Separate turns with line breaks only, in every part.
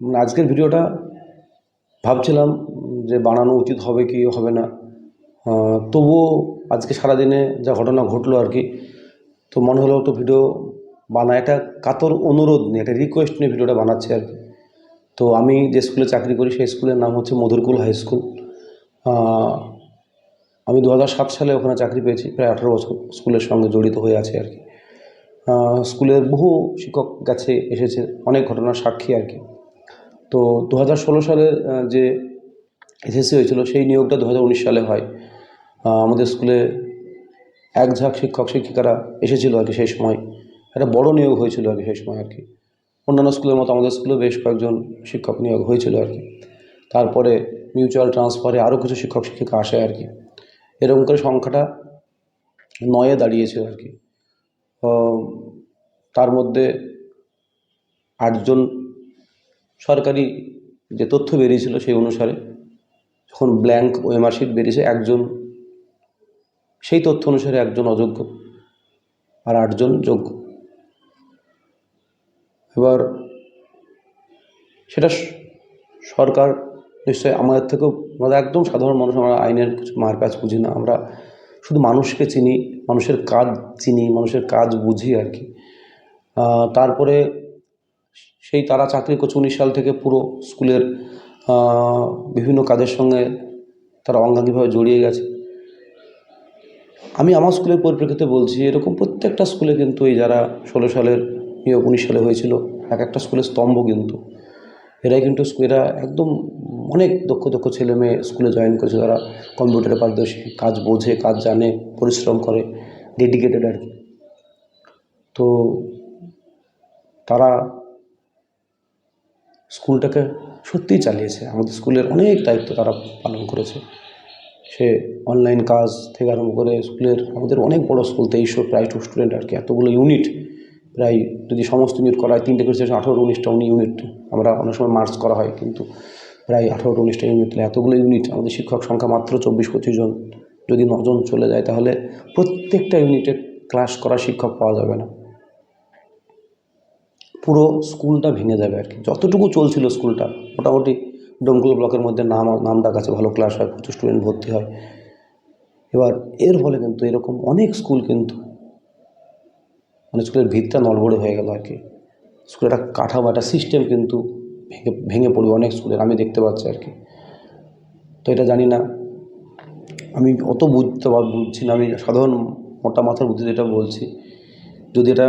মানে আজকের ভিডিওটা ভাবছিলাম যে বানানো উচিত হবে কি হবে না। তবুও আজকে সারাদিনে যা ঘটনা ঘটলো আর কি, তো মনে হলো তো ভিডিও বানা একটা কাতর অনুরোধ নিয়ে, একটা রিকোয়েস্ট নিয়ে ভিডিওটা বানাচ্ছি আর কি। তো আমি যে স্কুলে চাকরি করি, সেই স্কুলের নাম হচ্ছে মধুরকুল হাই স্কুল। আমি দু সালে ওখানে চাকরি পেয়েছি, প্রায় আঠারো বছর স্কুলের সঙ্গে জড়িত হয়ে আছে আর কি। স্কুলের বহু শিক্ষক কাছে এসেছে, অনেক ঘটনার সাক্ষী আর কি। তো দু হাজার ষোলো সালের যে এসএসসি হয়েছিল, সেই নিয়োগটা দু হাজার উনিশ সালে হয়। আমাদের স্কুলে এক ঝাঁক শিক্ষক, শিক্ষিকারা এসেছিল আর কি সেই সময়। একটা বড় নিয়োগ হয়েছিল আর কি সেই সময় আর কি। অন্যান্য স্কুলের মতো আমাদের স্কুলে বেশ কয়েকজন শিক্ষক নিয়োগ হয়েছিল আর কি। তারপরে মিউচুয়াল ট্রান্সফারে আরও কিছু শিক্ষক, শিক্ষিকা আসে আর কি। এরকম করে সংখ্যাটা নয়ে দাঁড়িয়েছিল আর কি। তার মধ্যে আটজন সরকারি যে তথ্য বেরিয়েছিল সেই অনুসারে যখন ব্ল্যাঙ্ক ওএমআর শিট বেরিয়েছে, একজন, সেই তথ্য অনুসারে একজন অযোগ্য আর আটজন যোগ্য। এবার সেটা সরকার নিশ্চয়ই আমাদের থেকেও আমরা একদম সাধারণ মানুষ, আমরা আইনের কিছু মার কাজ বুঝি না। আমরা শুধু মানুষকে চিনি, মানুষের কাজ চিনি, মানুষের কাজ বুঝি আর কি। তারপরে সেই তারা চাকরি করছে উনিশ সাল থেকে পুরো স্কুলের বিভিন্ন কাজের সঙ্গে তারা অঙ্গাঙ্গিভাবে জড়িয়ে গেছে। আমি আমার স্কুলের পরিপ্রেক্ষিতে বলছি, এরকম প্রত্যেকটা স্কুলে কিন্তু এই যারা ষোলো সালের নিয়োগ উনিশ সালে হয়েছিল, এক একটা স্কুলের স্তম্ভ কিন্তু। এরাই কিন্তু এরা একদম অনেক দক্ষ দক্ষ ছেলে মেয়ে স্কুলে জয়েন করেছে তারা কম্পিউটারে পারদর্শী, কাজ বোঝে, কাজ জানে, পরিশ্রম করে ডেডিকেটেড আর কি। তো তারা স্কুলটাকে সত্যিই চালিয়েছে। আমাদের স্কুলের অনেক দায়িত্ব তারা পালন করেছে। সে অনলাইন কাজ থেকে আরম্ভ করে স্কুলের আমাদের অনেক বড় স্কুল, তেইশশো প্রায় টু স্টুডেন্ট আর কি, এতগুলো ইউনিট প্রায় যদি সমস্ত ইউনিট করা হয়, তিনটে করে আঠারো উনিশটা উনি ইউনিট আমরা অনেক সময় মার্চ করা হয় কিন্তু প্রায় আঠারো উনিশটা ইউনিট এতগুলো ইউনিট আমাদের শিক্ষক সংখ্যা মাত্র চব্বিশ পঁচিশ জন। যদি নজন চলে যায় তাহলে প্রত্যেকটা ইউনিটে ক্লাস করা শিক্ষক পাওয়া যাবে না। পুরো স্কুলটা ভেঙে যাবে আর কি। যতটুকু চলছিল স্কুলটা, মোটামুটি ডোমকুল ব্লকের মধ্যে নাম নাম ডাক আছে, ভালো ক্লাস হয়, প্রচুর স্টুডেন্ট ভর্তি হয়। এবার এর ফলে কিন্তু এরকম অনেক স্কুল কিন্তু মানে স্কুলের ভিতটা নড়বড়ে হয়ে গেল আর কি। স্কুলের একটা কাঠামো, একটা সিস্টেম কিন্তু ভেঙে ভেঙে পড়বে অনেক স্কুলের আমি দেখতে পাচ্ছি আর কি। তো এটা জানি না, আমি অত বুঝতে বুঝছি না, আমি সাধারণ মোটা মাথার বুদ্ধিতে এটা বলছি, যদি এটা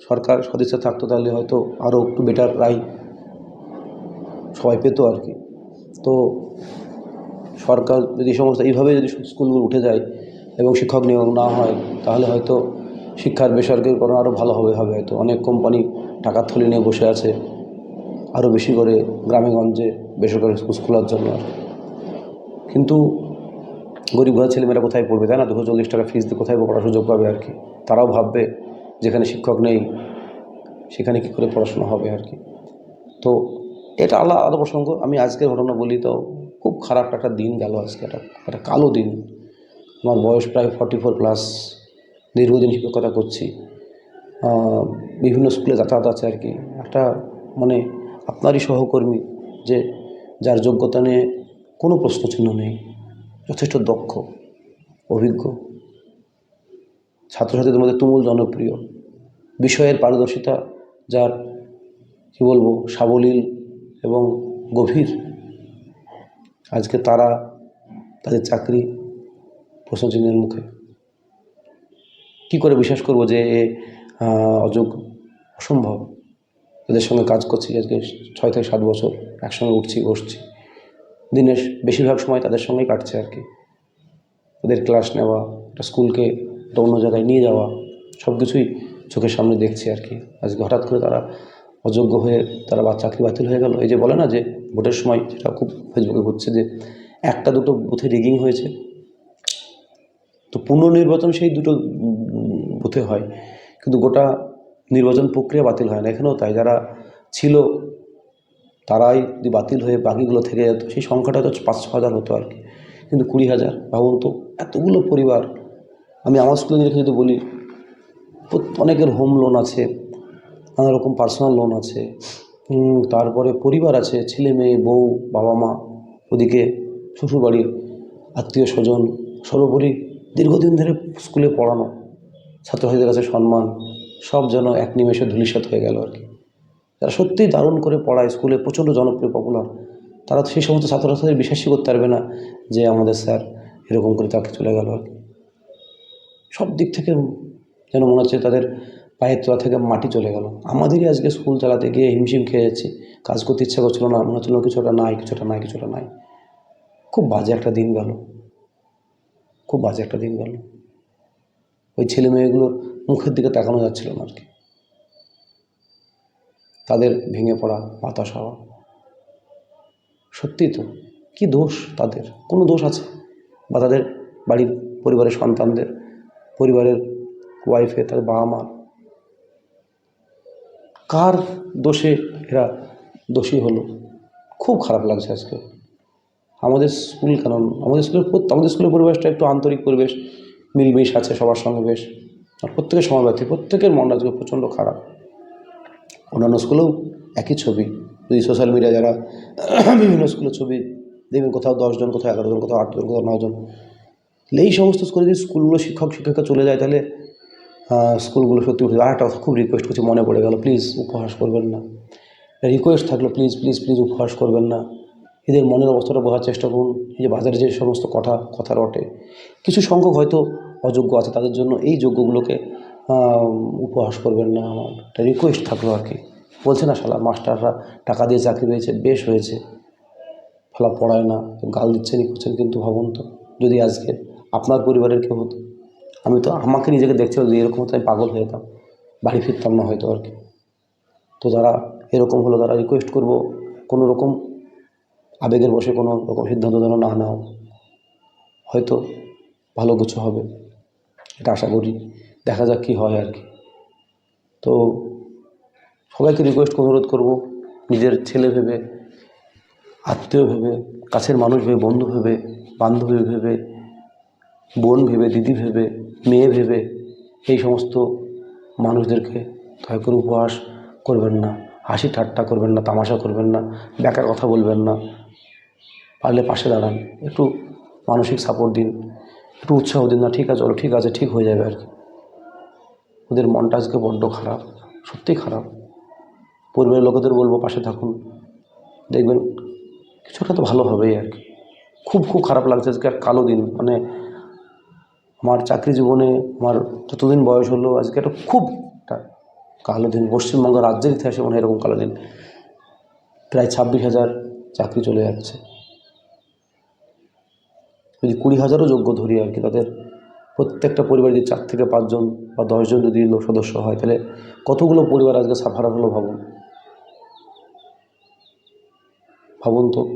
সরকার সদিচ্ছা থাকতো, তাহলে হয়তো আরও একটু বেটার রায় সবাই পেতো আর কি। তো সরকার যদি সমস্ত, এইভাবে যদি স্কুলগুলো উঠে যায় এবং শিক্ষক নিয়োগ না হয়, তাহলে হয়তো শিক্ষার বেসরকারিকরণ আরও ভালো হবে হয়তো। অনেক কোম্পানি টাকার থলি নিয়ে বসে আছে আরও বেশি করে গ্রামে গঞ্জে বেসরকারি স্কুল খোলার জন্য কিন্তু গরিব ঘরের ছেলেমেয়েরা কোথায় পড়বে, তাই না? দুশো চল্লিশ টাকা ফিস দিয়ে কোথায় পড়ার সুযোগ পাবে আর কি? তারাও ভাববে যেখানে শিক্ষক নেই, সেখানে কী করে পড়াশোনা হবে আর কি? তো এটা আলাদা আলাদা প্রসঙ্গ আমি আজকের ঘটনা বলি তো, খুব খারাপ একটা দিন গেল আজকে, একটা একটা কালো দিন। আমার বয়স প্রায় ফর্টি ফোর প্লাস দীর্ঘদিন শিক্ষকতা করছি। বিভিন্ন স্কুলে যাতায়াত আছে আর কি। একটা মানে আপনারই সহকর্মী যে, যার যোগ্যতা নিয়ে কোনো প্রশ্ন চিহ্ন নেই, যথেষ্ট দক্ষ, অভিজ্ঞ। ছাত্রছাত্রীদের মধ্যে তুমুল জনপ্রিয়। বিষয়ের পারদর্শিতা যার, কী বলব, সাবলীল এবং গভীর। আজকে তারা তাদের চাকরি প্রশ্নচিহ্নের মুখে। কী করে বিশ্বাস করব যে অযোগ্য? অসম্ভব। এদের সঙ্গে কাজ করছি আজকে ছয় থেকে সাত বছর, একসঙ্গে উঠছি, বসছি। দিনের বেশিরভাগ সময় তাদের সঙ্গেই কাটছে আর কি। ওদের ক্লাস নেওয়া, একটা স্কুলকে একটা অন্য জায়গায় নিয়ে যাওয়া সব কিছুই চোখের সামনে দেখছি আর কি। আজকে হঠাৎ করে তারা অযোগ্য হয়ে তারা বা চাকরি বাতিল হয়ে গেল। এই যে বলে না যে, ভোটের সময় যেটা খুব ফেসবুকে হচ্ছে যে, একটা দুটো বুথে রিগিং হয়েছে। তো পুনর্নির্বাচন সেই দুটো বুথে হয়, কিন্তু গোটা নির্বাচন প্রক্রিয়া বাতিল হয় না। এখানেও তাই, যারা ছিল তারাই যদি বাতিল হয়ে বাকিগুলো থেকে যেত, সেই সংখ্যাটা তো পাঁচ ছ হাজার হতো আর কি। কিন্তু কুড়ি হাজার, ভাবুন তো, এতগুলো পরিবার আমি আমার স্কুলে নিয়ে যদি বলি অনেকের হোম লোন আছে, নানা রকম পার্সোনাল লোন আছে তারপরে পরিবার আছে, ছেলে মেয়ে, বউ, বাবা মা, ওদিকে শ্বশুরবাড়ির আত্মীয় স্বজন, সর্বোপরি দীর্ঘদিন ধরে স্কুলে পড়ানো, ছাত্রছাত্রীদের কাছে সম্মান, সব যেন এক নিমেষে ধূলিসাৎ হয়ে গেল আর কি। যারা সত্যিই দারুণ করে পড়ায় স্কুলে প্রচণ্ড জনপ্রিয় পপুলার তারা সেই সমস্ত ছাত্রছাত্রীদের বিশ্বাসই করতে পারবে না যে আমাদের স্যার এরকম করে তাকে চলে গেল আর কি। সব দিক থেকে যেন মনে হচ্ছে তাদের পায়ের তোলা থেকে মাটি চলে গেল। আমাদেরই আজকে স্কুল চালাতে গিয়ে হিমশিম খেয়ে যাচ্ছি কাজ করতে ইচ্ছা করছিল না, মনে হচ্ছিল কিছুটা নাই কিছুটা নাই কিছুটা নাই। খুব বাজে একটা দিন গেল। খুব বাজে একটা দিন গেল। ওই ছেলে মেয়েগুলোর মুখের দিকে তাকানো যাচ্ছিল না আর কি তাদের ভেঙে পড়া হতাশ হওয়া। সত্যিই তো, কি দোষ তাদের? কোনো দোষ আছে? বা তাদের বাড়ির পরিবারের সন্তানদের? পরিবারের ওয়াইফে তার বাবা মা। কার দোষে এরা দোষী হলো? খুব খারাপ লাগছে আজকে। আমাদের স্কুল কেন? আমাদের স্কুলের আমাদের স্কুলের পরিবেশটা একটু আন্তরিক পরিবেশ, মিলমিশ আছে সবার সঙ্গে বেশ। আর প্রত্যেকের সমাবেতি প্রত্যেকের মন আজকে প্রচণ্ড খারাপ। অন্যান্য স্কুলেও একই ছবি। যদি সোশ্যাল মিডিয়া যারা বিভিন্ন স্কুলের ছবি দেখবেন, কোথাও দশজন, কোথাও এগারো জন, কোথাও আটজন, কোথাও নজন তাহলে এই সমস্ত স্কুলে যদি স্কুলগুলো শিক্ষক, শিক্ষিকা চলে যায়, তাহলে স্কুলগুলো সত্যি উঠে আর একটা খুব রিকোয়েস্ট করছি, মনে পড়ে গেল প্লিজ উপহাস করবেন না। রিকোয়েস্ট থাকল প্লিজ প্লিজ প্লিজ উপহাস করবেন না। এদের মনের অবস্থাটা বোঝার চেষ্টা করুন, এই যে বাজারে যে সমস্ত কথা কথা রটে কিছু সংখ্যক হয়তো অযোগ্য আছে, তাদের জন্য এই যোগ্যগুলোকে উপহাস করবেন না আমার। একটা রিকোয়েস্ট থাকল আর কি। বলছে না শালা, মাস্টাররা টাকা দিয়ে চাকরি পেয়েছে, বেশ হয়েছে। ফলা পড়ায় না, গাল দিচ্ছেন ই করছেন কিন্তু ভাবুন তো, যদি আজকে আপনার পরিবারের কেউ হতো। আমি তো আমাকে নিজেকে দেখতে যদি এরকম হতো, আমি পাগল হয়ে যেতাম, বাড়ি ফিরতাম না হয়তো আর কি। তো যারা এরকম হলো তারা রিকোয়েস্ট করব, কোনো রকম আবেগের বসে কোনো রকম সিদ্ধান্ত যেন না নাও। হয়তো ভালো কিছু হবে, এটা আশা করি। দেখা যাক কী হয় আর কি। তো সবাইকে রিকোয়েস্ট অনুরোধ করব, নিজের ছেলে ভেবে, আত্মীয় ভেবে, কাছের মানুষ ভেবে, বন্ধু ভেবে, বান্ধবী ভেবে বোন ভেবে, দিদি ভেবে, মেয়ে ভেবে এই সমস্ত মানুষদেরকে দয়া করে উপহাস করবেন না, হাসি ঠাট্টা করবেন না, তামাশা করবেন না, বেকার কথা বলবেন না। পারলে পাশে দাঁড়ান, একটু মানসিক সাপোর্ট দিন, একটু উৎসাহ দিন না, ঠিক আছে চলো ঠিক আছে, ঠিক হয়ে যাবে আর কি। ওদের মনটা আজকে বড্ড খারাপ সত্যিই খারাপ। পরিবারের লোকেদের বলব, পাশে থাকুন, দেখবেন কিছুটা তো ভালো হবেই আর কি। খুব খুব খারাপ লাগছে আজকে এক কালো দিন মানে আমার চাকরি জীবনে আমার যতদিন বয়স হলো, আজকে একটা খুব একটা কালো দিন। পশ্চিমবঙ্গ রাজ্যের ইতিহাসে মনে এরকম কালো দিন। প্রায় ছাব্বিশ হাজার চাকরি চলে যাচ্ছে। যদি কুড়ি হাজারও যোগ্য ধরি আর কি, তাদের প্রত্যেকটা পরিবারে যদি চার থেকে পাঁচজন বা দশজন যদি সদস্য হয়, তাহলে কতগুলো পরিবার আজকে সাফার হলো ভাবুন? ভাবুন তো,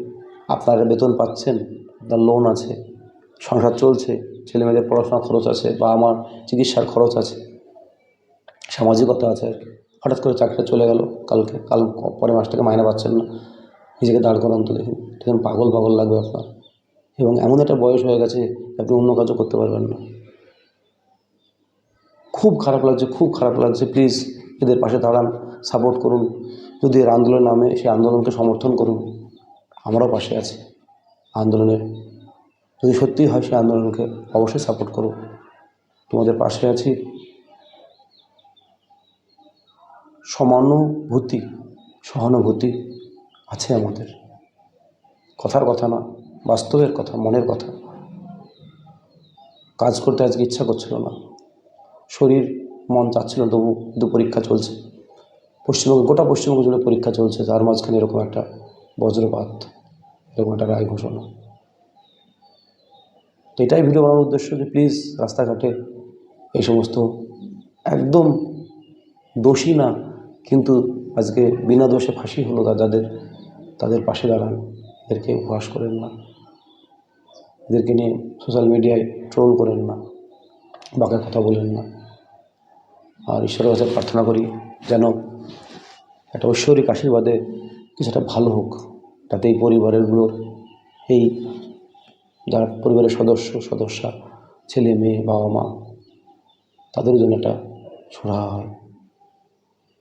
আপনারা বেতন পাচ্ছেন, আপনার লোন আছে, সংসার চলছে ছেলে মেয়েদের পড়াশোনার খরচ আছে বা আমার চিকিৎসার খরচ আছে, সামাজিকতা আছে আর কি। হঠাৎ করে চাকরিটা চলে গেল কালকে, কাল পরের মাস থেকে মাইনে পাচ্ছেন না। নিজেকে দাঁড় করান তো দেখুন দেখুন পাগল পাগল লাগবে আপনার। এবং এমন একটা বয়স হয়ে গেছে আপনি অন্য কাজও করতে পারবেন না। খুব খারাপ লাগছে, খুব খারাপ লাগছে। প্লিজ এদের পাশে দাঁড়ান, সাপোর্ট করুন। যদি এর আন্দোলন নামে, সেই আন্দোলনকে সমর্থন করুন। আমরাও পাশে আছি আন্দোলনের যদি সত্যিই হয় সেই আন্দোলনকে অবশ্যই সাপোর্ট করো তোমাদের পাশে আছি। সমানুভূতি, সহানুভূতি আছে আমাদের। কথার কথা না, বাস্তবের কথা, মনের কথা। কাজ করতে আজকে ইচ্ছা করছিল না। শরীর, মন চাচ্ছিল তবু কিন্তু পরীক্ষা চলছে। পশ্চিমবঙ্গ, গোটা পশ্চিমবঙ্গ জুড়ে পরীক্ষা চলছে। তার মাঝখানে এরকম একটা বজ্রপাত, এরকম একটা রায় ঘোষণা। এটাই ভিডিও বানানোর উদ্দেশ্য যে প্লিজ রাস্তাঘাটে এই সমস্ত একদম দোষী না, কিন্তু আজকে বিনা দোষে ফাঁসি হলো যাদের, তাদের পাশে দাঁড়ান। এদেরকে উপহাস করেন না। এদেরকে নিয়ে সোশ্যাল মিডিয়ায় ট্রোল করেন না। বাকের কথা বলেন না। আর ঈশ্বরের কাছে প্রার্থনা করি যেন একটা ঐশ্বরিক আশীর্বাদে কিছুটা ভালো হোক, যাতে এই পরিবারেরগুলোর এই যারা পরিবারের সদস্য, সদস্যা, ছেলে, মেয়ে, বাবা, মা, তাদের জন্য একটা সুরাহা হয়।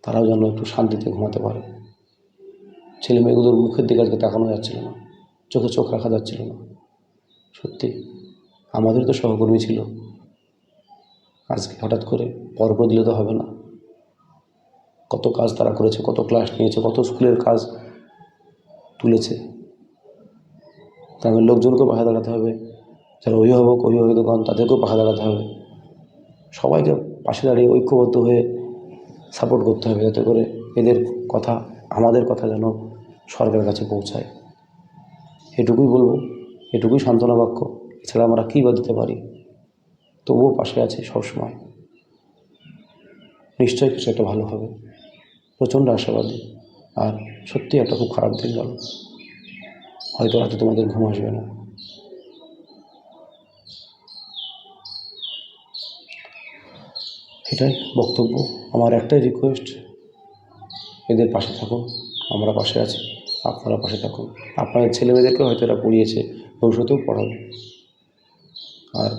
তারাও যেন একটু শান্তিতে ঘুমাতে পারে। ছেলে মেয়েগুলোর মুখের দিকে আজকে তাকানো যাচ্ছিল না, চোখে চোখ রাখা যাচ্ছিল না। সত্যি আমাদের তো সহকর্মী ছিল। আজকে হঠাৎ করে পর করে দিলে তো হবে না। কত কাজ তারা করেছে, কত ক্লাস নিয়েছে, কত স্কুলের কাজ তুলেছে। গ্রামের লোকজনকেও পাশে দাঁড়াতে হবে। যারা অভিভাবক অভিভাবকগণ তাদেরকেও পাশে দাঁড়াতে হবে। সবাইকে পাশে দাঁড়িয়ে ঐক্যবদ্ধ হয়ে সাপোর্ট করতে হবে যাতে করে এদের কথা, আমাদের কথা যেন সরকারের কাছে পৌঁছায়। এটুকুই বলব, এটুকুই সান্ত্বনা বাক্য। এছাড়া আমরা কী বা দিতে পারি? তবুও পাশে আছে সবসময়। নিশ্চয়ই কিছু একটা ভালো হবে। প্রচণ্ড আশাবাদী। আর সত্যি একটা খুব খারাপ দিন গেল। হয়তো রাতে তোমাদের ঘুম আসবে না। এটাই বক্তব্য। আমার একটাই রিকোয়েস্ট এদের পাশে থাকুন আমরা পাশে আছি, আপনারা পাশে থাকুন। আপনাদের ছেলেমেয়েদেরকে হয়তো এরা পড়িয়েছে, ভবিষ্যতেও পড়াবে। আর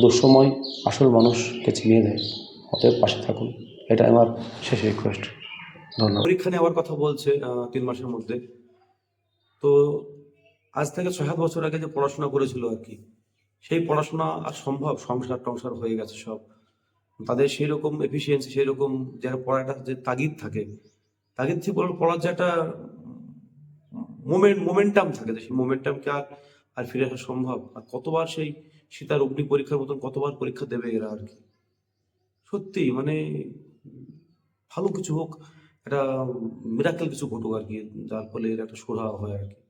দুঃসময় আসল মানুষকে চিনিয়ে দেয় অতএব পাশে থাকুন। এটা আমার শেষ রিকোয়েস্ট ধন্যবাদ।
পরীক্ষা নেওয়ার কথা বলছে তিন মাসের মধ্যে। তো আজ থেকে ছয় সাত বছর আগে যে পড়াশোনা করেছিল আর কি, সেই পড়াশোনা আর সম্ভব, সংসার টংসার হয়ে গেছে সব। তাদের সেই রকম এফিসিয়েন্সি সেই রকম যারা পড়াটা যে তাগিদ থাকে, তাগিদ থেকে পড়ার- যে একটা মোমেন্ট মোমেন্টাম থাকে যে সেই মোমেন্টামকে আর আর ফিরে আসা সম্ভব। আর কতবার সেই সীতার অগ্নি পরীক্ষার মতন কতবার পরীক্ষা দেবে এরা আর কি। সত্যি মানে ভালো কিছু হোক, একটা মিরাকেল কিছু ঘটুক আর কি, যার ফলে এর একটা সুরা হয় আর কি।